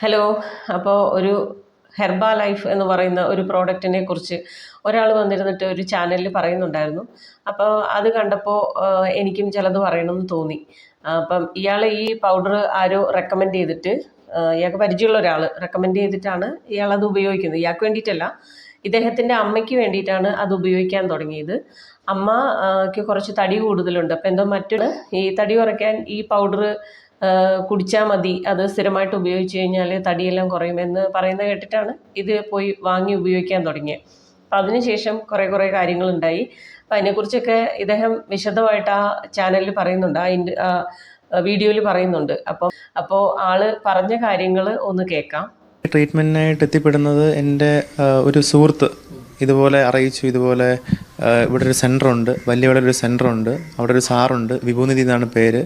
Hello അപ്പോൾ ഒരു ഹെർബ life എന്ന് പറയുന്ന ഒരു പ്രോഡക്റ്റിനെ കുറിച്ച് ഒരാൾ വന്നിരുന്നിട്ട് ഒരു ചാനലിൽ പറയുന്നുണ്ടായിരുന്നു. അപ്പോൾ അത് കണ്ടപ്പോൾ എനിക്കും ചിലത് പറയണമെന്ന് തോന്നി. അപ്പം ഇയാൾ ഈ പൗഡർ ആരോ റെക്കമെൻഡ് ചെയ്തിട്ട് ഇയാൾക്ക് പരിചയമുള്ള ഒരാൾ റെക്കമെൻഡ് ചെയ്തിട്ടാണ് ഇയാൾ അത് ഉപയോഗിക്കുന്നത്. ഇയാൾക്ക് വേണ്ടിയിട്ടല്ല ഇദ്ദേഹത്തിന്റെ അമ്മയ്ക്ക് വേണ്ടിയിട്ടാണ് അത് ഉപയോഗിക്കാൻ തുടങ്ങിയത്. അമ്മയ്ക്ക് കുറച്ച് തടി കൂടുതലുണ്ട്. അപ്പോൾ എന്തോ മറ്റൊരു ഈ തടി കുറയ്ക്കാൻ ഈ പൗഡർ കുടിച്ചാൽ മതി. അത് സ്ഥിരമായിട്ട് ഉപയോഗിച്ച് കഴിഞ്ഞാൽ തടിയെല്ലാം കുറയുമെന്ന് പറയുന്നത് കേട്ടിട്ടാണ് ഇത് പോയി വാങ്ങി ഉപയോഗിക്കാൻ തുടങ്ങിയത് അപ്പം അതിനുശേഷം കുറേ കുറേ കാര്യങ്ങളുണ്ടായി. അപ്പം അതിനെക്കുറിച്ചൊക്കെ ഇദ്ദേഹം വിശദമായിട്ട് ആ ചാനലിൽ പറയുന്നുണ്ട്. ആ ഇൻഡ് വീഡിയോയിൽ പറയുന്നുണ്ട്. അപ്പോൾ അപ്പോൾ ആൾ പറഞ്ഞ കാര്യങ്ങൾ ഒന്ന് കേൾക്കാം. ട്രീറ്റ്മെന്റിനായിട്ട് എത്തിപ്പെടുന്നത് എന്റെ ഒരു സുഹൃത്ത് ഇതുപോലെ അറിയിച്ചു. ഇതുപോലെ ഇവിടെ ഒരു സെന്ററുണ്ട് വലിയ ഒരു സെന്ററുണ്ട് അവിടെ ഒരു സാറുണ്ട്. വിഭൂനിധി എന്നാണ് പേര്.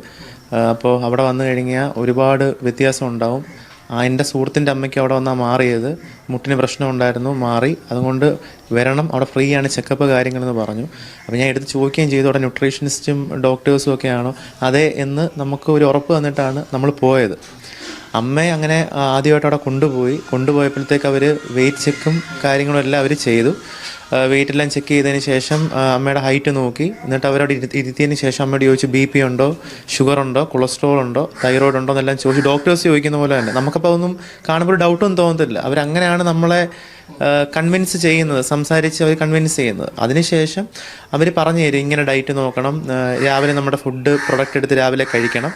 അപ്പോൾ അവിടെ വന്നു കഴിഞ്ഞാൽ ഒരുപാട് വ്യത്യാസം ഉണ്ടാവും. ആ എന്റെ സുഹൃത്തിന്റെ അമ്മയ്ക്ക് അവിടെ വന്നാൽ മാറിയത്. മുട്ടിന് പ്രശ്നം ഉണ്ടായിരുന്നു മാറി. അതുകൊണ്ട് വരണം അവിടെ ഫ്രീ ആണ് ചെക്കപ്പ് കാര്യങ്ങളെന്ന് പറഞ്ഞു. അപ്പോൾ ഞാൻ എടുത്ത് ചോദിക്കുകയും ചെയ്തു അവിടെ ന്യൂട്രീഷനിസ്റ്റും ഡോക്ടേഴ്സും ഒക്കെയാണോ അതെ എന്ന് നമുക്ക് ഒരു ഉറപ്പ് തന്നിട്ടാണ് നമ്മൾ പോയത്. അമ്മയെ അങ്ങനെ ആദ്യമായിട്ട് അവിടെ കൊണ്ടുപോയി. കൊണ്ടുപോയപ്പോഴത്തേക്ക് അവർ വെയിറ്റ് ചെക്കും കാര്യങ്ങളും എല്ലാം അവർ ചെയ്തു. വെയിറ്റ് എല്ലാം ചെക്ക് ചെയ്തതിന് ശേഷം അമ്മയുടെ ഹൈറ്റ് നോക്കി. എന്നിട്ട് ഇരുത്തി ഇരുത്തിയതിന് ശേഷം അമ്മയോട് ചോദിച്ചു ബി പി ഉണ്ടോ? ഷുഗർ ഉണ്ടോ? കൊളസ്ട്രോൾ ഉണ്ടോ? തൈറോയ്ഡ് ഉണ്ടോ? എന്നെല്ലാം ചോദിച്ചു. ഡോക്ടേഴ്സ് ചോദിക്കുന്ന പോലെ തന്നെ. നമുക്കപ്പോൾ ഒന്നും കാണുമ്പോൾ ഡൗട്ടൊന്നും തോന്നത്തില്ല. അവരങ്ങനെയാണ് നമ്മളെ കൺവിൻസ് ചെയ്യുന്നത്. സംസാരിച്ച് അവർ കൺവിൻസ് ചെയ്യുന്നത്. അതിനുശേഷം അവർ പറഞ്ഞു തരും ഇങ്ങനെ ഡയറ്റ് നോക്കണം. രാവിലെ നമ്മുടെ ഫുഡ് പ്രൊഡക്റ്റ് എടുത്ത് രാവിലെ കഴിക്കണം.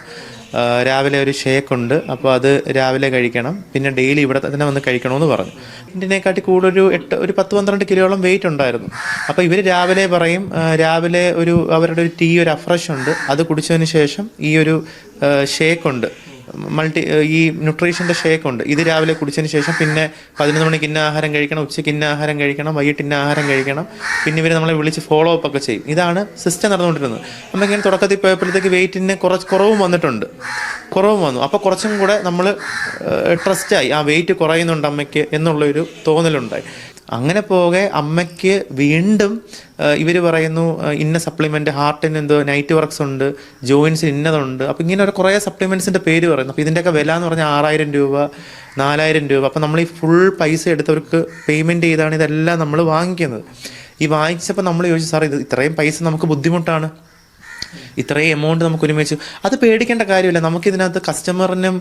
രാവിലെ ഒരു ഷേക്ക് ഉണ്ട്. അപ്പോൾ അത് രാവിലെ കഴിക്കണം. പിന്നെ ഡെയിലി ഇവിടെ തന്നെ വന്ന് കഴിക്കണമെന്ന് പറഞ്ഞു. ഇതിനെക്കാട്ടി കൂടുതൽ ഒരു എട്ട് ഒരു പത്ത് പന്ത്രണ്ട് കിലോളം വെയിറ്റ് ഉണ്ടായിരുന്നു. അപ്പോൾ ഇവർ രാവിലെ പറയും രാവിലെ ഒരു അവരുടെ ഒരു ടീ ഒരു അഫ്രഷ് ഉണ്ട്. അത് കുടിച്ചതിന് ശേഷം ഈ ഒരു ഷേക്ക് ഉണ്ട്. മൾട്ടി ഈ ന്യൂട്രീഷന്റെ ഷേക്ക് ഉണ്ട്. ഇത് രാവിലെ കുടിച്ചതിന് ശേഷം പിന്നെ പതിനൊന്ന് മണിക്ക് ഇന്ന ആഹാരം കഴിക്കണം ഉച്ചയ്ക്ക് ഇന്ന ആഹാരം കഴിക്കണം വൈകിട്ട് ഇന്ന ആഹാരം കഴിക്കണം. പിന്നെ ഇവർ നമ്മളെ വിളിച്ച് ഫോളോ അപ്പ് ഒക്കെ ചെയ്യും. ഇതാണ് സിസ്റ്റം നടന്നുകൊണ്ടിരുന്നത്. നമ്മൾ ഇങ്ങനെ തുടക്കത്തിൽ പോയപ്പോഴത്തേക്ക് വെയിറ്റിന് കുറച്ച് കുറവും വന്നിട്ടുണ്ട്. കുറവും വന്നു. അപ്പോൾ കുറച്ചും കൂടെ നമ്മൾ ട്രസ്റ്റായി ആ വെയിറ്റ് കുറയുന്നുണ്ട് അമ്മയ്ക്ക് എന്നുള്ളൊരു തോന്നലുണ്ടായി. അങ്ങനെ പോകെ അമ്മയ്ക്ക് വീണ്ടും ഇവർ പറയുന്നു ഇന്ന സപ്ലിമെന്റ് ഹാർട്ടിന് എന്തോ നൈറ്റ് വർക്ക്സ് ഉണ്ട് ജോയിൻസ് ഇന്നതുണ്ട്. അപ്പോൾ ഇങ്ങനെ ഒരു കുറേ സപ്ലിമെന്റ്സിന്റെ പേര് പറയുന്നു. അപ്പോൾ ഇതിന്റെയൊക്കെ വില എന്ന് പറഞ്ഞാൽ ആറായിരം രൂപ നാലായിരം രൂപ. അപ്പോൾ നമ്മൾ ഈ ഫുൾ പൈസ എടുത്തവർക്ക് പേയ്മെന്റ് ചെയ്താണ് ഇതെല്ലാം നമ്മൾ വാങ്ങിക്കുന്നത്. ഈ വാങ്ങിച്ചപ്പോൾ നമ്മൾ ചോദിച്ചു സാർ ഇത് ഇത്രയും പൈസ നമുക്ക് ബുദ്ധിമുട്ടാണ്. ഇത്രയും എമൗണ്ട് നമുക്ക് ഒരുമിച്ച്. അത് പേടിക്കേണ്ട കാര്യമില്ല. നമുക്കിതിനകത്ത് കസ്റ്റമറിനും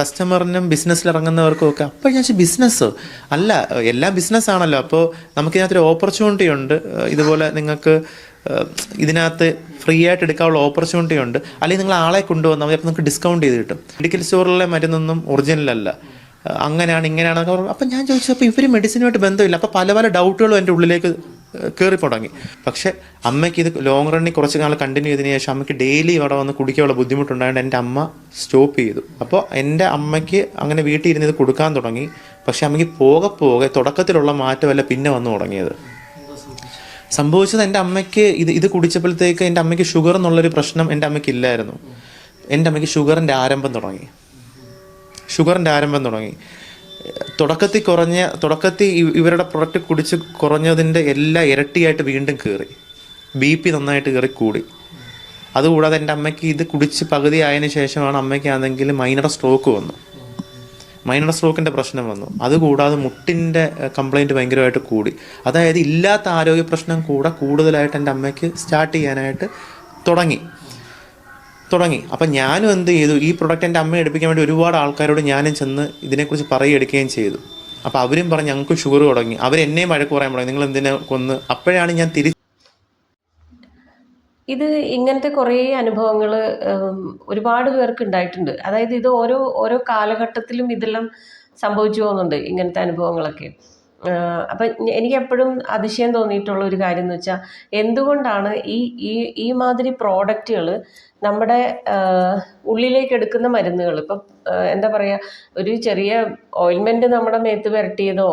കസ്റ്റമറിനും ബിസിനസ്സിൽ ഇറങ്ങുന്നവർക്കും ഒക്കെ അപ്പോൾ ഞാൻ ബിസിനസ് അല്ല എല്ലാം ബിസിനസ് ആണല്ലോ. അപ്പോൾ നമുക്കിതിനകത്തൊരു ഓപ്പർച്യൂണിറ്റി ഉണ്ട്. ഇതുപോലെ നിങ്ങൾക്ക് ഇതിനകത്ത് ഫ്രീ ആയിട്ട് എടുക്കാനുള്ള ഓപ്പർച്യൂണിറ്റി ഉണ്ട്. അല്ലെങ്കിൽ നിങ്ങൾ ആളെ കൊണ്ടുവന്നാൽ മതി. അപ്പോൾ നിങ്ങൾക്ക് ഡിസ്കൗണ്ട് ചെയ്ത് കിട്ടും. മെഡിക്കൽ സ്റ്റോറിലെ മരുന്നൊന്നും ഒറിജിനൽ അല്ല. അങ്ങനെയാണ് ഇങ്ങനെയാണ് അപ്പം ഞാൻ ചോദിച്ചു അപ്പോൾ ഇവർ മെഡിസിനുമായിട്ട് ബന്ധമില്ല. അപ്പോൾ പല പല ഡൗട്ടുകളും എന്റെ ഉള്ളിലേക്ക് കയറി തുടങ്ങി പക്ഷെ അമ്മയ്ക്ക് ഇത് ലോങ് റണ്ണിൽ കുറച്ച് നാൾ കണ്ടിന്യൂ ചെയ്തതിന് ശേഷം അമ്മയ്ക്ക് ഡെയിലി അവിടെ വന്ന് കുടിക്കാനുള്ള ബുദ്ധിമുട്ടുണ്ടായതുകൊണ്ട് എന്റെ അമ്മ സ്റ്റോപ്പ് ചെയ്തു. അപ്പോൾ എന്റെ അമ്മയ്ക്ക് അങ്ങനെ വീട്ടിൽ ഇരുന്ന് ഇത് കൊടുക്കാൻ തുടങ്ങി. പക്ഷെ അമ്മയ്ക്ക് പോകെ പോകെ തുടക്കത്തിലുള്ള മാറ്റമല്ല പിന്നെ വന്നു തുടങ്ങിയത്. സംഭവിച്ചത് എന്റെ അമ്മയ്ക്ക് ഇത് ഇത് കുടിച്ചപ്പോഴത്തേക്ക് എന്റെ അമ്മയ്ക്ക് ഷുഗർ എന്നുള്ളൊരു പ്രശ്നം എന്റെ അമ്മയ്ക്ക് ഇല്ലായിരുന്നു. എന്റെ അമ്മയ്ക്ക് ഷുഗറിന്റെ ആരംഭം തുടങ്ങി. ഷുഗറിന്റെ ആരംഭം തുടങ്ങി. തുടക്കത്തിൽ കുറഞ്ഞ തുടക്കത്തിൽ ഇവരുടെ പ്രൊഡക്റ്റ് കുടിച്ച് കുറഞ്ഞതിന്റെ എല്ലാം ഇരട്ടിയായിട്ട് വീണ്ടും കയറി ബി പി നന്നായിട്ട് കയറി കൂടി അതുകൂടാതെ എന്റെ അമ്മയ്ക്ക് ഇത് കുടിച്ച് പകുതി ആയതിനു ശേഷമാണ് അമ്മയ്ക്കാണെങ്കിൽ മൈനർ സ്ട്രോക്ക് വന്നു. മൈനർ സ്ട്രോക്കിന്റെ പ്രശ്നം വന്നു. അതുകൂടാതെ മുട്ടിന്റെ കംപ്ലൈന്റ് ഭയങ്കരമായിട്ട് കൂടി. അതായത് ഇല്ലാത്ത ആരോഗ്യ പ്രശ്നം കൂടെ കൂടുതലായിട്ട് എന്റെ അമ്മയ്ക്ക് സ്റ്റാർട്ട് ചെയ്യാനായിട്ട് തുടങ്ങി. തുടങ്ങി. അപ്പം ഞാനും എന്ത് ചെയ്തു? ഈ പ്രൊഡക്റ്റ് എന്റെ അമ്മയെ എടുപ്പിക്കാൻ വേണ്ടി ഒരുപാട് ആൾക്കാരോട് ഞാനും ചെന്ന് ഇതിനെക്കുറിച്ച് പറയുകയും ചെയ്തു. അപ്പോൾ അവരും പറഞ്ഞ് ഞങ്ങൾക്ക് ഷുഗർ തുടങ്ങി. അവർ എന്നെയും വഴക്ക് പറയാൻ തുടങ്ങി. നിങ്ങൾ എന്തിനെ കൊന്ന്? അപ്പോഴാണ് ഞാൻ തിരിച്ച് ഇത് ഇങ്ങനത്തെ കുറേ അനുഭവങ്ങൾ ഒരുപാട് പേർക്ക് ഉണ്ടായിട്ടുണ്ട്. അതായത് ഇത് ഓരോ ഓരോ കാലഘട്ടത്തിലും ഇതെല്ലാം സംഭവിച്ചു പോകുന്നുണ്ട് ഇങ്ങനത്തെ അനുഭവങ്ങളൊക്കെ. അപ്പം എനിക്ക് എപ്പോഴും അതിശയം തോന്നിയിട്ടുള്ള ഒരു കാര്യം എന്ന് വെച്ചാൽ എന്തുകൊണ്ടാണ് ഈ ഈ ഈ മാതിരി പ്രോഡക്റ്റുകൾ നമ്മുടെ ഉള്ളിലേക്ക് എടുക്കുന്ന മരുന്നുകൾ ഇപ്പം എന്താ പറയുക ഒരു ചെറിയ ഓയിൽമെന്റ് നമ്മുടെ മേത്ത് പുരട്ടിയതോ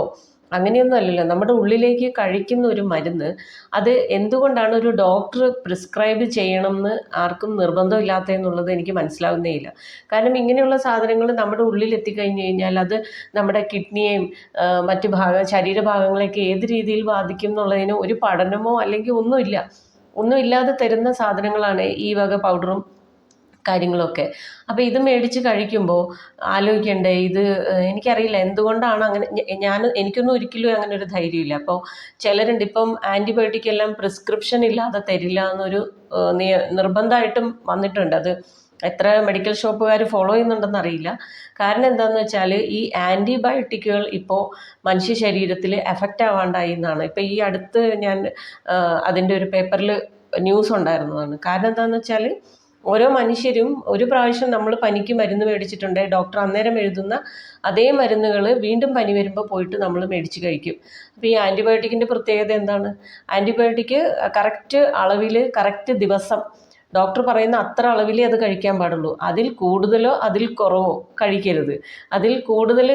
അങ്ങനെയൊന്നും അല്ലല്ലോ. നമ്മുടെ ഉള്ളിലേക്ക് കഴിക്കുന്ന ഒരു മരുന്ന് അത് എന്തുകൊണ്ടാണ് ഒരു ഡോക്ടർ പ്രിസ്ക്രൈബ് ചെയ്യണമെന്ന് ആർക്കും നിർബന്ധമില്ലാത്തതെന്നുള്ളത് എനിക്ക് മനസ്സിലാവുന്നേ ഇല്ല കാരണം ഇങ്ങനെയുള്ള സാധനങ്ങൾ നമ്മുടെ ഉള്ളിൽ എത്തിക്കഴിഞ്ഞ് കഴിഞ്ഞാൽ അത് നമ്മുടെ കിഡ്നിയെയും മറ്റ് ഭാഗ ശരീരഭാഗങ്ങളെയൊക്കെ ഏത് രീതിയിൽ ബാധിക്കും എന്നുള്ളതിന് ഒരു പഠനമോ അല്ലെങ്കിൽ ഒന്നുമില്ല. ഒന്നുമില്ലാതെ തരുന്ന സാധനങ്ങളാണ് ഈ വക പൗഡറും കാര്യങ്ങളൊക്കെ. അപ്പോൾ ഇത് മേടിച്ച് കഴിക്കുമ്പോൾ ആലോചിക്കണ്ടേ ഇത് എനിക്കറിയില്ല എന്തുകൊണ്ടാണ് അങ്ങനെ ഞാൻ എനിക്കൊന്നും ഒരിക്കലും അങ്ങനെ ഒരു ധൈര്യമില്ല. അപ്പോൾ ചിലരുണ്ട് ഇപ്പം ആന്റിബയോട്ടിക് എല്ലാം പ്രിസ്ക്രിപ്ഷൻ ഇല്ലാതെ തരില്ല എന്നൊരു നിർബന്ധമായിട്ടും വന്നിട്ടുണ്ട്. അത് എത്ര മെഡിക്കൽ ഷോപ്പുകാർ ഫോളോ ചെയ്യുന്നുണ്ടെന്ന് അറിയില്ല കാരണം എന്താണെന്ന് വെച്ചാൽ ഈ ആന്റിബയോട്ടിക്കുകൾ ഇപ്പോൾ മനുഷ്യ ശരീരത്തിൽ എഫക്റ്റ് ആവാണ്ടായി എന്നാണ്. ഇപ്പോൾ ഈ അടുത്ത് ഞാൻ അതിന്റെ ഒരു പേപ്പറിൽ ന്യൂസ് ഉണ്ടായിരുന്നതാണ്. കാരണം എന്താണെന്ന് വെച്ചാൽ ഓരോ മനുഷ്യരും ഒരു പ്രാവശ്യം നമ്മൾ പനിക്ക് മരുന്ന് മേടിച്ചിട്ടുണ്ട്. ഡോക്ടർ അന്നേരം എഴുതുന്ന അതേ മരുന്നുകൾ വീണ്ടും പനി വരുമ്പോൾ പോയിട്ട് നമ്മൾ മേടിച്ച് കഴിക്കും. അപ്പോൾ ഈ ആന്റിബയോട്ടിക്കിന്റെ പ്രത്യേകത എന്താണ്? ആന്റിബയോട്ടിക്ക് കറക്റ്റ് അളവിൽ കറക്റ്റ് ദിവസം ഡോക്ടർ പറയുന്ന അത്ര അളവിലേ അത് കഴിക്കാൻ പാടുള്ളൂ. അതിൽ കൂടുതലോ അതിൽ കുറവോ കഴിക്കരുത്. അതിൽ കൂടുതൽ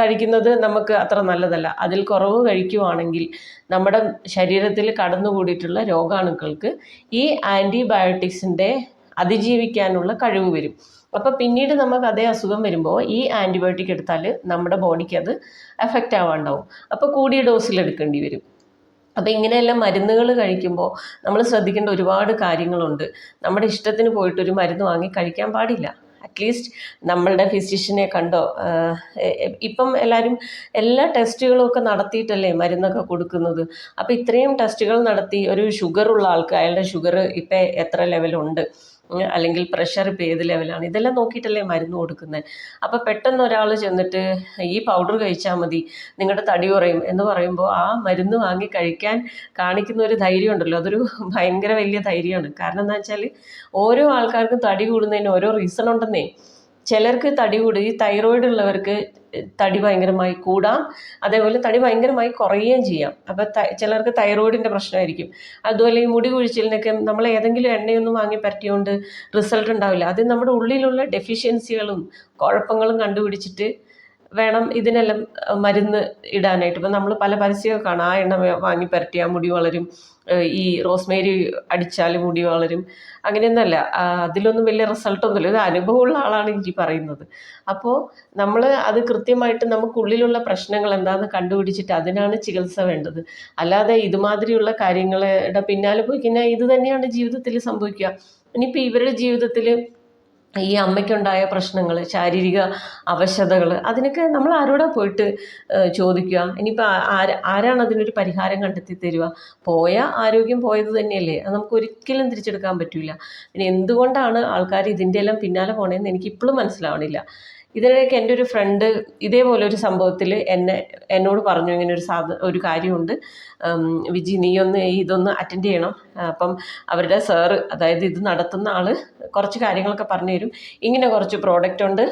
കഴിക്കുന്നത് നമുക്ക് അത്ര നല്ലതല്ല. അതിൽ കുറവ് കഴിക്കുവാണെങ്കിൽ നമ്മുടെ ശരീരത്തിൽ കടന്നുകൂടിയിട്ടുള്ള രോഗാണുക്കൾക്ക് ഈ ആന്റിബയോട്ടിക്സിന്റെ അതിജീവിക്കാനുള്ള കഴിവ് വരും. അപ്പോൾ പിന്നീട് നമുക്ക് അതേ അസുഖം വരുമ്പോൾ ഈ ആന്റിബയോട്ടിക് എടുത്താൽ നമ്മുടെ ബോഡിക്ക് അത് എഫക്റ്റ് ആവാണ്ടാവും. അപ്പോൾ കൂടിയ ഡോസിൽ എടുക്കേണ്ടി വരും. അപ്പോൾ ഇങ്ങനെയെല്ലാം മരുന്നുകൾ കഴിക്കുമ്പോൾ നമ്മൾ ശ്രദ്ധിക്കേണ്ട ഒരുപാട് കാര്യങ്ങളുണ്ട്. നമ്മുടെ ഇഷ്ടത്തിന് പോയിട്ട് ഒരു മരുന്ന് വാങ്ങി കഴിക്കാൻ പാടില്ല. അറ്റ്ലീസ്റ്റ് നമ്മളുടെ ഫിസിഷ്യനെ കണ്ടോ ഇപ്പം എല്ലാവരും എല്ലാ ടെസ്റ്റുകളും ഒക്കെ നടത്തിയിട്ടല്ലേ മരുന്നൊക്കെ കൊടുക്കുന്നത്? അപ്പോൾ ഇത്രയും ടെസ്റ്റുകൾ നടത്തി ഒരു ഷുഗറുള്ള ആൾക്ക് അയാളുടെ ഷുഗർ ഇപ്പം എത്ര ലെവലുണ്ട് അല്ലെങ്കിൽ പ്രഷർ ഇപ്പോൾ ഏത് ലെവലാണ് ഇതെല്ലാം നോക്കിയിട്ടല്ലേ മരുന്ന് കൊടുക്കുന്നത് അപ്പോൾ പെട്ടെന്ന് ഒരാൾ ചെന്നിട്ട് ഈ പൗഡർ കഴിച്ചാൽ മതി നിങ്ങളുടെ തടി കുറയും എന്ന് പറയുമ്പോൾ ആ മരുന്ന് വാങ്ങി കഴിക്കാൻ കാണിക്കുന്ന ഒരു ധൈര്യം ഉണ്ടല്ലോ. അതൊരു ഭയങ്കര വലിയ ധൈര്യമാണ്. കാരണം എന്താ വെച്ചാൽ ഓരോ ആൾക്കാർക്കും തടി കൂടുന്നതിന് ഓരോ റീസൺ ഉണ്ടെന്നേ. ചിലർക്ക് തടി കൂടും. ഈ തൈറോയിഡ് ഉള്ളവർക്ക് തടി ഭയങ്കരമായി കൂടാം. അതേപോലെ തടി ഭയങ്കരമായി കുറയുകയും ചെയ്യാം. അപ്പോൾ ചിലർക്ക് തൈറോയിഡിന്റെ പ്രശ്നമായിരിക്കും. അതുപോലെ ഈ മുടി കുഴിച്ചിലിനൊക്കെ നമ്മൾ ഏതെങ്കിലും എണ്ണയൊന്നും വാങ്ങി പറ്റിയോണ്ട് റിസൾട്ട് ഉണ്ടാവില്ല. അത് നമ്മുടെ ഉള്ളിലുള്ള ഡെഫിഷ്യൻസികളും കുഴപ്പങ്ങളും കണ്ടുപിടിച്ചിട്ട് വേണം ഇതിനെല്ലാം മരുന്ന് ഇടാനായിട്ട്. ഇപ്പം നമ്മൾ പല പരസ്യമൊക്കെ കാണാം. ആ എണ്ണ വാങ്ങി പരട്ടിയാൽ മുടി വളരും ഈ റോസ്മേരി അടിച്ചാൽ മുടി വളരും. അങ്ങനെയൊന്നുമല്ല അതിലൊന്നും വലിയ റിസൾട്ടൊന്നുമില്ല ഇത് അനുഭവമുള്ള ആളാണ് എനിക്ക് പറയുന്നത്. അപ്പോൾ നമ്മൾ അത് കൃത്യമായിട്ട് നമുക്കുള്ളിലുള്ള പ്രശ്നങ്ങൾ എന്താണെന്ന് കണ്ടുപിടിച്ചിട്ട് അതിനാണ് ചികിത്സ വേണ്ടത്. അല്ലാതെ ഇതുമാതിരിയുള്ള കാര്യങ്ങളുടെ പിന്നാലെ പോയി കഴിഞ്ഞാൽ ഇത് തന്നെയാണ് ജീവിതത്തിൽ സംഭവിക്കുക. ഇനിയിപ്പോൾ ഇവരുടെ ജീവിതത്തിൽ ഈ അമ്മയ്ക്കുണ്ടായ പ്രശ്നങ്ങൾ ശാരീരിക അവശതകൾ അതിനൊക്കെ നമ്മൾ ആരോടാ പോയിട്ട് ചോദിക്കുക? ഇനിയിപ്പോൾ ആര് ആരാണ് അതിനൊരു പരിഹാരം കണ്ടെത്തി തരിക? പോയ ആരോഗ്യം പോയത് തന്നെയല്ലേ? അത് നമുക്ക് ഒരിക്കലും തിരിച്ചെടുക്കാൻ പറ്റില്ല പിന്നെ എന്തുകൊണ്ടാണ് ആൾക്കാർ ഇതിന്റെ എല്ലാം പിന്നാലെ പോണേന്ന് എനിക്ക് ഇപ്പോഴും മനസ്സിലാവണില്ല. ഇതിനിടയ്ക്ക് എന്റെ ഒരു ഫ്രണ്ട് ഇതേപോലെ ഒരു സംഭവത്തിൽ എന്നെ എന്നോട് പറഞ്ഞു ഇങ്ങനെ ഒരു സാധ ഒരു കാര്യമുണ്ട്. വിജി നീ ഒന്ന് ഇതൊന്ന് അറ്റൻഡ് ചെയ്യണം. അപ്പം അവരുടെ സാറ് അതായത് ഇത് നടത്തുന്ന ആൾ കുറച്ച് കാര്യങ്ങളൊക്കെ പറഞ്ഞു തരും. ഇങ്ങനെ കുറച്ച് പ്രോഡക്റ്റ് ഉണ്ട്.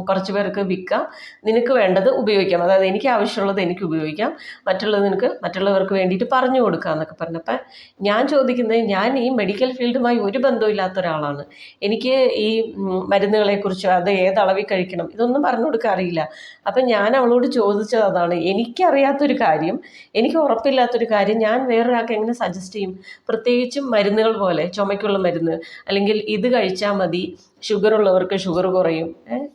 കുറച്ച് പേർക്ക് വിൽക്കാം. നിനക്ക് വേണ്ടത് ഉപയോഗിക്കാം. അതായത് എനിക്ക് ആവശ്യമുള്ളത് എനിക്ക് ഉപയോഗിക്കാം. മറ്റുള്ളത് നിനക്ക് മറ്റുള്ളവർക്ക് വേണ്ടിയിട്ട് പറഞ്ഞു കൊടുക്കാം എന്നൊക്കെ പറഞ്ഞപ്പോൾ ഞാൻ ചോദിക്കുന്നത് ഞാൻ ഈ മെഡിക്കൽ ഫീൽഡുമായി ഒരു ബന്ധമില്ലാത്ത ഒരാളാണ്. എനിക്ക് ഈ മരുന്നുകളെക്കുറിച്ച് അത് ഏത് അളവിൽ കഴിക്കണം ഇതൊന്നും പറഞ്ഞു കൊടുക്കാൻ അറിയില്ല. അപ്പം ഞാൻ അവളോട് ചോദിച്ചത് അതാണ്. എനിക്കറിയാത്തൊരു കാര്യം എനിക്ക് ഉറപ്പില്ലാത്തൊരു കാര്യം ഞാൻ വേറൊരാൾക്ക് എങ്ങനെ സജസ്റ്റ് ചെയ്യും? പ്രത്യേകിച്ചും മരുന്നുകൾ പോലെ ചുമയ്ക്കുള്ള മരുന്ന് അല്ലെങ്കിൽ ഇത് കഴിച്ചാൽ മതി ഷുഗർ ഉള്ളവർക്ക് ഷുഗർ കുറയും.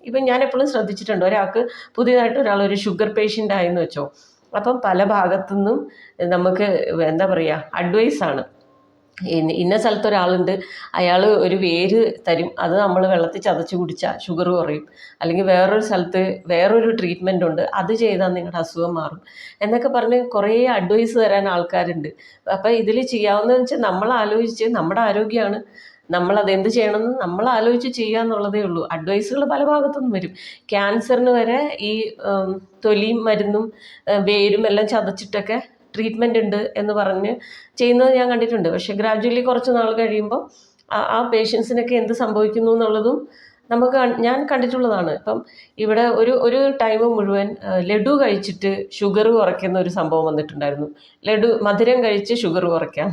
ഇപ്പം ഞാൻ എപ്പോഴും ശ്രദ്ധിച്ചിട്ടുണ്ട്. ഒരാൾക്ക് പുതിയതായിട്ട് ഒരാൾ ഒരു ഷുഗർ പേഷ്യന്റ് ആയെന്ന് വെച്ചോ. അപ്പം പല ഭാഗത്തുനിന്നും നമുക്ക് എന്താ പറയുക അഡ്വൈസാണ് ഇന്ന സ്ഥലത്ത് ഒരാളുണ്ട്. അയാൾ ഒരു വേര് തരും. അത് നമ്മൾ വെള്ളത്തിൽ ചതച്ച് കുടിച്ചാൽ ഷുഗർ കുറയും. അല്ലെങ്കിൽ വേറൊരു സ്ഥലത്ത് വേറൊരു ട്രീറ്റ്മെന്റ് ഉണ്ട്. അത് ചെയ്താൽ നിങ്ങളുടെ അസുഖം മാറും. എന്നൊക്കെ പറഞ്ഞ് കുറേ അഡ്വൈസ് തരാൻ ആൾക്കാരുണ്ട്. അപ്പോൾ ഇതിൽ ചെയ്യാവുന്നതെന്ന് വെച്ചാൽ നമ്മൾ ആലോചിച്ച് നമ്മുടെ ആരോഗ്യമാണ്. നമ്മൾ അതെന്ത് ചെയ്യണമെന്ന് നമ്മൾ ആലോചിച്ച് ചെയ്യുക എന്നുള്ളതേ ഉള്ളൂ. അഡ്വൈസുകൾ പല ഭാഗത്തുനിന്നും വരും. ക്യാൻസറിന് വരെ ഈ തൊലി തൊലിയും മരുന്നും വേരും എല്ലാം ചതച്ചിട്ടൊക്കെ ട്രീറ്റ്മെന്റ് ഉണ്ട് എന്ന് പറഞ്ഞ് ചെയ്യുന്നത് ഞാൻ കണ്ടിട്ടുണ്ട്. പക്ഷേ ഗ്രാജുവലി കുറച്ച് നാൾ കഴിയുമ്പോൾ ആ പേഷ്യൻസിനൊക്കെ എന്ത് സംഭവിക്കുന്നു എന്നുള്ളതും നമുക്ക് ഞാൻ കണ്ടിട്ടുള്ളതാണ്. ഇപ്പം ഇവിടെ ഒരു ഒരു ടൈം മുഴുവൻ ലഡു കഴിച്ചിട്ട് ഷുഗർ കുറയ്ക്കുന്ന ഒരു സംഭവം വന്നിട്ടുണ്ടായിരുന്നു. ലഡു മധുരം കഴിച്ച് ഷുഗർ കുറയ്ക്കാം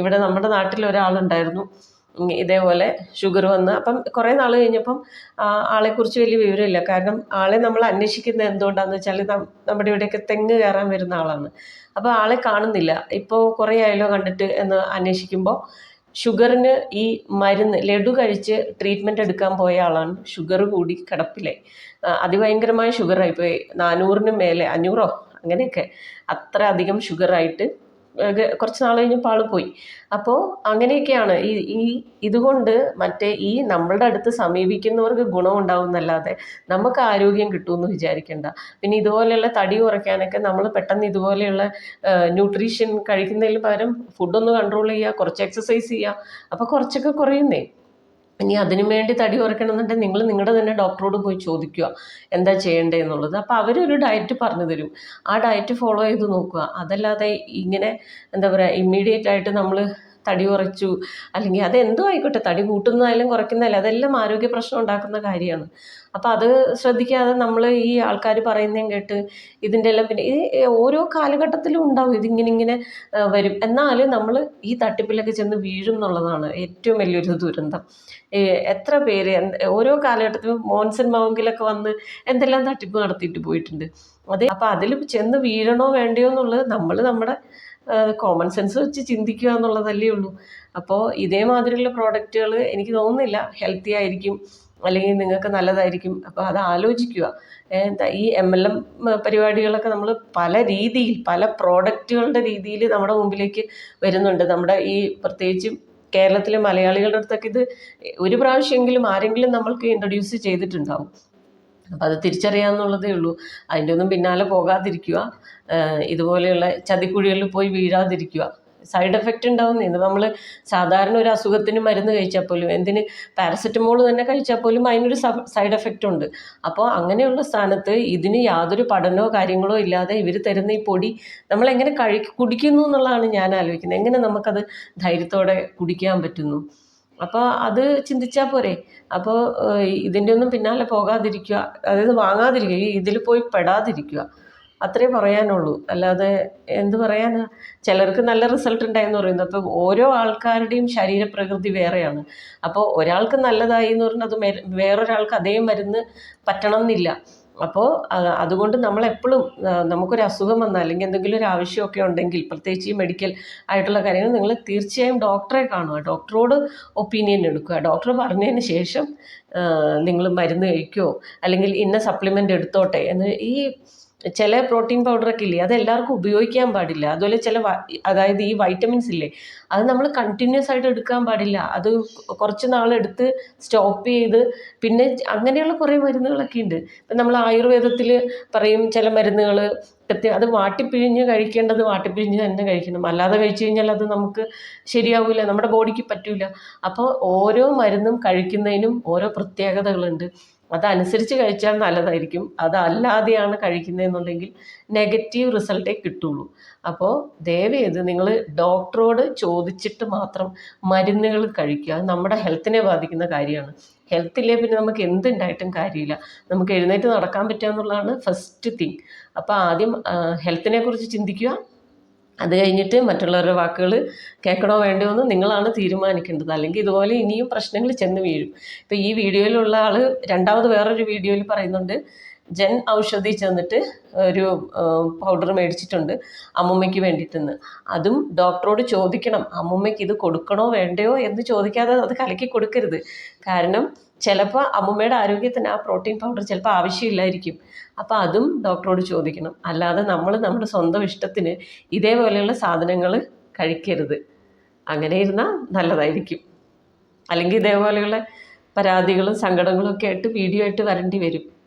ഇവിടെ നമ്മുടെ നാട്ടിൽ ഒരാളുണ്ടായിരുന്നു. ഇതേപോലെ ഷുഗർ വന്ന് അപ്പം കുറേ നാൾ കഴിഞ്ഞപ്പം ആളെക്കുറിച്ച് വലിയ വിവരമില്ല. കാരണം ആളെ നമ്മൾ അന്വേഷിക്കുന്നത് എന്തുകൊണ്ടാണെന്ന് വെച്ചാൽ നമ്മുടെ ഇവിടെയൊക്കെ തെങ്ങ് കയറാൻ വരുന്ന ആളാണ്. അപ്പോൾ ആളെ കാണുന്നില്ല. ഇപ്പോൾ കുറേ ആയാലോ കണ്ടിട്ട് എന്ന് അന്വേഷിക്കുമ്പോൾ ഷുഗറിന് ഈ മരുന്ന് ലഡു കഴിച്ച് ട്രീറ്റ്മെന്റ് എടുക്കാൻ പോയ ആളാണ്. ഷുഗർ കൂടി കിടപ്പിലായി. അതിഭയങ്കരമായ ഷുഗറായിപ്പോയി നാനൂറിന് മേലെ അഞ്ഞൂറോ? അങ്ങനെയൊക്കെ. അത്ര അധികം ഷുഗറായിട്ട് കുറച്ച് നാൾ കഴിഞ്ഞപ്പോൾ ആൾ പോയി. അപ്പോൾ അങ്ങനെയൊക്കെയാണ്. ഈ ഈ ഇതുകൊണ്ട് മറ്റേ ഈ നമ്മളുടെ അടുത്ത് സമീപിക്കുന്നവർക്ക് ഗുണമുണ്ടാവും എന്നല്ലാതെ നമുക്ക് ആരോഗ്യം കിട്ടുമെന്ന് വിചാരിക്കേണ്ട. പിന്നെ ഇതുപോലെയുള്ള തടി കുറയ്ക്കാനൊക്കെ നമ്മൾ പെട്ടെന്ന് ഇതുപോലെയുള്ള ന്യൂട്രീഷൻ കഴിക്കുന്നതിന് പകരം ഫുഡൊന്ന് കൺട്രോൾ ചെയ്യുക കുറച്ച് എക്സസൈസ് ചെയ്യുക. അപ്പോൾ കുറച്ചൊക്കെ കുറയുന്നേ. ഇനി അതിനു വേണ്ടി തടി കുറയ്ക്കണമെന്നുണ്ടെങ്കിൽ നിങ്ങൾ നിങ്ങളുടെ തന്നെ ഡോക്ടറോട് പോയി ചോദിക്കുക എന്താ ചെയ്യേണ്ടത് എന്നുള്ളത്. അപ്പോൾ അവരൊരു ഡയറ്റ് പറഞ്ഞു തരും. ആ ഡയറ്റ് ഫോളോ ചെയ്ത് നോക്കുക. അതല്ലാതെ ഇങ്ങനെ എന്താ പറയുക ഇമ്മീഡിയറ്റ് ആയിട്ട് നമ്മൾ തടി കുറച്ചു അല്ലെങ്കിൽ അത് എന്തോ ആയിക്കോട്ടെ തടി കൂട്ടുന്നതായാലും കുറയ്ക്കുന്നതായാലും അതെല്ലാം ആരോഗ്യ പ്രശ്നം ഉണ്ടാക്കുന്ന കാര്യമാണ്. അപ്പോൾ അത് ശ്രദ്ധിക്കാതെ നമ്മൾ ഈ ആൾക്കാർ പറയുന്നതും കേട്ട് ഇതിന്റെ എല്ലാം പിന്നെ ഈ ഓരോ കാലഘട്ടത്തിലും ഉണ്ടാവും ഇതിങ്ങനെ ഇങ്ങനെ വരും. എന്നാൽ നമ്മൾ ഈ തട്ടിപ്പിലൊക്കെ ചെന്ന് വീഴും എന്നുള്ളതാണ് ഏറ്റവും വലിയൊരു ദുരന്തം. എത്ര പേര് ഓരോ കാലഘട്ടത്തിലും മോൻസൺ മൗങ്കിലൊക്കെ വന്ന് എന്തെല്ലാം തട്ടിപ്പ് നടത്തിയിട്ട് പോയിട്ടുണ്ട്. അതെ അപ്പോൾ അതിൽ ചെന്ന് വീഴണോ വേണ്ടയോ എന്നുള്ളത് നമ്മൾ നമ്മുടെ കോമൺ സെൻസ് വെച്ച് ചിന്തിക്കുക എന്നുള്ളതല്ലേ ഉള്ളൂ. അപ്പോൾ ഇതേമാതിരിയുള്ള പ്രോഡക്റ്റുകൾ എനിക്ക് തോന്നുന്നില്ല ഹെൽത്തി ആയിരിക്കും അല്ലെങ്കിൽ നിങ്ങൾക്ക് നല്ലതായിരിക്കും. അപ്പോൾ അത് ആലോചിക്കുക. ഈ എം എൽ എം പരിപാടികളൊക്കെ നമ്മൾ പല രീതിയിൽ പല പ്രോഡക്റ്റുകളുടെ രീതിയിൽ നമ്മുടെ മുമ്പിലേക്ക് വരുന്നുണ്ട്. നമ്മുടെ ഈ പ്രത്യേകിച്ചും കേരളത്തിലെ മലയാളികളുടെ അടുത്തൊക്കെ ഇത് ഒരു പ്രാവശ്യമെങ്കിലും ആരെങ്കിലും നമ്മൾക്ക് ഇൻട്രൊഡ്യൂസ് ചെയ്തിട്ടുണ്ടാവും. അപ്പം അത് തിരിച്ചറിയാമെന്നുള്ളതേ ഉള്ളൂ. അതിന്റെ ഒന്നും പിന്നാലെ പോകാതിരിക്കുക. ഇതുപോലെയുള്ള ചതിക്കുഴികളിൽ പോയി വീഴാതിരിക്കുക. Side effect ഉണ്ടാവുന്നേ. നമ്മൾ സാധാരണ ഒരു അസുഖത്തിന് മരുന്ന് കഴിച്ചാൽ പോലും എന്തിന് പാരസെറ്റമോൾ തന്നെ കഴിച്ചാൽ പോലും അതിനൊരു സൈഡ് എഫക്റ്റ് ഉണ്ട്. അപ്പോൾ അങ്ങനെയുള്ള സ്ഥാനത്ത് ഇതിന് യാതൊരു പഠനമോ കാര്യങ്ങളോ ഇല്ലാതെ ഇവർ തരുന്ന ഈ പൊടി നമ്മൾ എങ്ങനെ കഴി കുടിക്കുന്നു എന്നുള്ളതാണ് ഞാൻ ആലോചിക്കുന്നത്. എങ്ങനെ നമുക്കത് ധൈര്യത്തോടെ കുടിക്കാൻ പറ്റുന്നു? അപ്പോൾ അത് ചിന്തിച്ചാൽ പോരെ. അപ്പോൾ ഇതിന്റെ ഒന്നും പിന്നാലെ പോകാതിരിക്കുക. അതായത് വാങ്ങാതിരിക്കുക. ഈ ഇതിൽ പോയി പെടാതിരിക്കുക. അത്രേ പറയാനുള്ളൂ. അല്ലാതെ എന്ത് പറയാനാ? ചിലർക്ക് നല്ല റിസൾട്ട് ഉണ്ടായെന്ന് പറയുന്നത് അപ്പോൾ ഓരോ ആൾക്കാരുടെയും ശരീരപ്രകൃതി വേറെയാണ്. അപ്പോൾ ഒരാൾക്ക് നല്ലതായി എന്ന് പറഞ്ഞാൽ അത് വേറൊരാൾക്ക് അതേ മരുന്ന് പറ്റണം എന്നില്ല. അപ്പോൾ അതുകൊണ്ട് നമ്മളെപ്പോഴും നമുക്കൊരു അസുഖം വന്നാൽ അല്ലെങ്കിൽ എന്തെങ്കിലും ഒരു ആവശ്യമൊക്കെ ഉണ്ടെങ്കിൽ പ്രത്യേകിച്ച് ഈ മെഡിക്കൽ ആയിട്ടുള്ള കാര്യങ്ങൾ നിങ്ങൾ തീർച്ചയായും ഡോക്ടറെ കാണുക. ഡോക്ടറോട് ഒപ്പീനിയൻ എടുക്കുക. ഡോക്ടർ പറഞ്ഞതിന് ശേഷം നിങ്ങൾ മരുന്ന് കഴിക്കുമോ അല്ലെങ്കിൽ ഇന്ന സപ്ലിമെന്റ് എടുത്തോട്ടെ എന്ന് ഈ ചില പ്രോട്ടീൻ പൗഡറൊക്കെ ഇല്ലേ അത് എല്ലാവർക്കും ഉപയോഗിക്കാൻ പാടില്ല. അതുപോലെ ചില അതായത് ഈ വൈറ്റമിൻസ് ഇല്ലേ അത് നമ്മൾ കണ്ടിന്യൂസ് ആയിട്ട് എടുക്കാൻ പാടില്ല. അത് കുറച്ച് നാളെടുത്ത് സ്റ്റോപ്പ് ചെയ്ത് പിന്നെ അങ്ങനെയുള്ള കുറേ മരുന്നുകളൊക്കെ ഉണ്ട് ഇപ്പം നമ്മൾ ആയുർവേദത്തിൽ പറയും ചില മരുന്നുകൾ കൃത്യം അത് വാട്ടിപ്പിഴിഞ്ഞ് കഴിക്കേണ്ടത് വാട്ടിപ്പിഴിഞ്ഞ് തന്നെ കഴിക്കണം. അല്ലാതെ കഴിച്ചു കഴിഞ്ഞാൽ അത് നമുക്ക് ശരിയാവില്ല നമ്മുടെ ബോഡിക്ക് പറ്റില്ല അപ്പോൾ ഓരോ മരുന്നും കഴിക്കുന്നതിനും ഓരോ പ്രത്യേകതകളുണ്ട്. അതനുസരിച്ച് കഴിച്ചാൽ നല്ലതായിരിക്കും. അതല്ലാതെയാണ് കഴിക്കുന്നതെന്നുണ്ടെങ്കിൽ നെഗറ്റീവ് റിസൾട്ടേ കിട്ടുള്ളൂ. അപ്പോൾ ദയവേത് നിങ്ങൾ ഡോക്ടറോട് ചോദിച്ചിട്ട് മാത്രം മരുന്നുകൾ കഴിക്കുക. നമ്മുടെ ഹെൽത്തിനെ ബാധിക്കുന്ന കാര്യമാണ്. ഹെൽത്ത് ഇല്ലേ പിന്നെ നമുക്ക് എന്തുണ്ടായിട്ടും കാര്യമില്ല. നമുക്ക് എഴുന്നേറ്റ് നടക്കാൻ പറ്റുക എന്നുള്ളതാണ് ഫസ്റ്റ് തിങ് അപ്പോൾ ആദ്യം ഹെൽത്തിനെ കുറിച്ച് ചിന്തിക്കുക. അത് കഴിഞ്ഞിട്ട് മറ്റുള്ളവരുടെ വാക്കുകൾ കേൾക്കണോ വേണ്ടയോ എന്ന് നിങ്ങളാണ് തീരുമാനിക്കേണ്ടത്. അല്ലെങ്കിൽ ഇതുപോലെ ഇനിയും പ്രശ്നങ്ങൾ ചെന്ന് വീഴും. ഇപ്പോൾ ഈ വീഡിയോയിലുള്ള ആൾ രണ്ടാമത് വേറൊരു വീഡിയോയിൽ പറയുന്നുണ്ട് ജൻ ഔഷധി ചെന്നിട്ട് ഒരു പൗഡർ മേടിച്ചിട്ടുണ്ട് അമ്മുമ്മയ്ക്ക് വേണ്ടിയിട്ടെന്ന്. അതും ഡോക്ടറോട് ചോദിക്കണം അമ്മുമ്മയ്ക്ക് ഇത് കൊടുക്കണോ വേണ്ടയോ എന്ന് ചോദിക്കാതെ അത് കലക്കി കൊടുക്കരുത്. കാരണം ചിലപ്പോൾ അമ്മുമ്മയുടെ ആരോഗ്യത്തിന് ആ പ്രോട്ടീൻ പൗഡർ ചിലപ്പോൾ ആവശ്യമില്ലായിരിക്കും. അപ്പോൾ അതും ഡോക്ടറോട് ചോദിക്കണം. അല്ലാതെ നമ്മൾ നമ്മുടെ സ്വന്തം ഇഷ്ടത്തിന് ഇതേപോലെയുള്ള സാധനങ്ങൾ കഴിക്കരുത്. അങ്ങനെ ഇരുന്നാൽ നല്ലതായിരിക്കും. അല്ലെങ്കിൽ ഇതേപോലെയുള്ള പരാതികളും സങ്കടങ്ങളും ഒക്കെ ആയിട്ട് വീഡിയോ ആയിട്ട് വരേണ്ടി വരും.